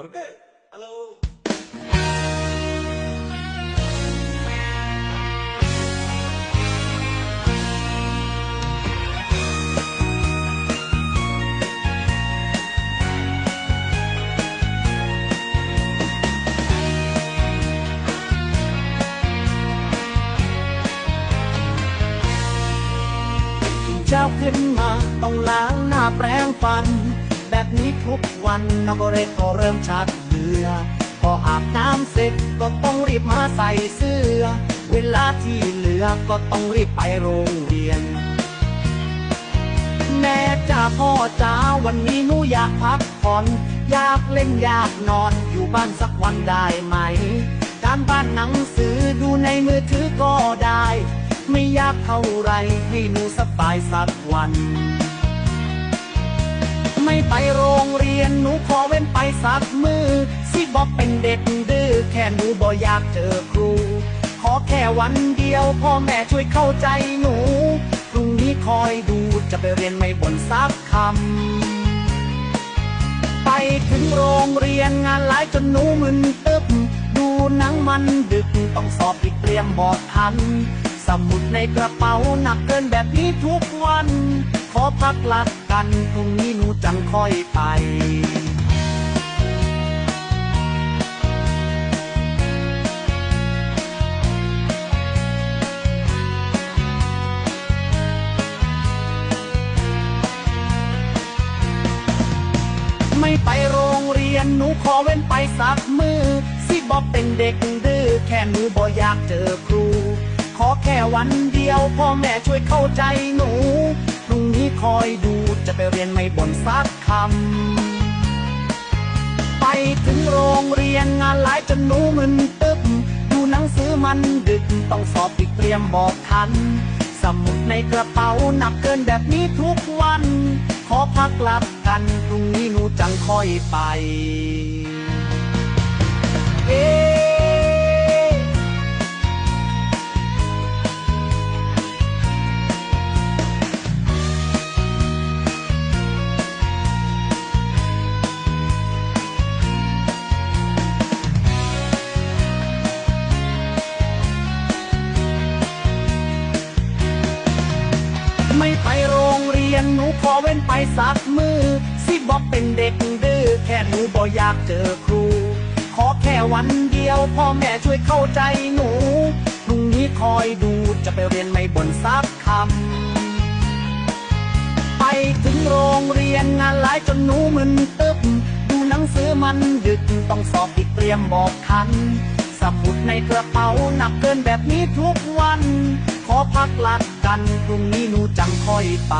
¿Por qué? Hello. เช้าขึ้นมาต้องล้างหน้าแปรงฟัน แบบนี้ทุกวันนักเรศก็เริ่มชักเบื่อพออาบน้ำเสร็จก็ต้องรีบมาใส่เสื้อ เวลาที่เหลือก็ต้องรีบไปโรงเรียน แม่จ้าพ่อจ้าวันนี้หนูอยากพักผ่อนอยากเล่นอยากนอนอยู่บ้านสักวันได้ไหม การบ้านหนังสือดูในมือถือก็ได้ ไม่ยากเท่าไรให้หนูสบายสักวัน ไม่ไปโรงเรียนหนูขอเว้นไปสักมือ สิบอกเป็นเด็กดื้อแค่หนูบ่อยากเจอครู ขอแค่วันเดียวพ่อแม่ช่วยเข้าใจหนู พรุ่งนี้คอยดูจะไปเรียนไม่บ่นสักคำ ไปถึงโรงเรียนงานหลายจนหนูมึนตึบดูหนังมันดึกต้องสอบอีกเตรียมบอดทัน สมุดในกระเป๋าหนักเกินแบบนี้ทุกวัน ขอพักหลัก กัน พรุ่งนี้หนูจังค่อยไปไม่ไปโรงเรียนหนูขอเว้นไปสักมือ สิบอกเป็นเด็กดื้อแค่หนูบ่อยากเจอครู ขอแค่วันเดียวพ่อแม่ช่วยเข้าใจหนู รุ่งนี้คอยดูจะไปเรียนไม่บ่นสักคำ ไปถึงโรงเรียนงานหลายจนหนูมึนตึบดูหนังสือมันดึกต้องสอบอีกเตรียมบอกทัน สมุดในกระเป๋าหนักเกินแบบนี้ทุกวัน ขอพักหลับกันพรุ่งนี้หนูจังค่อยไป ไม่ไปโรงเรียนหนูขอเว้นไปสักมือสิบอกเป็นเด็กดื้อแค่หนูบ่อยากเจอครู ขอแค่วันเดียวพ่อแม่ช่วยเข้าใจหนูพรุ่งนี้คอยดูจะไปเรียนไม่บ่นสักคำไปถึงโรงเรียนงานหลายจนหนูมึนตึบดูหนังสือมันดึกต้องสอบอีกเตรียมบอกทันสมุดในกระเป๋าหนักเกินแบบนี้ทุกวัน ขอพักลักกันพรุ่งนี้หนูจังค่อยไป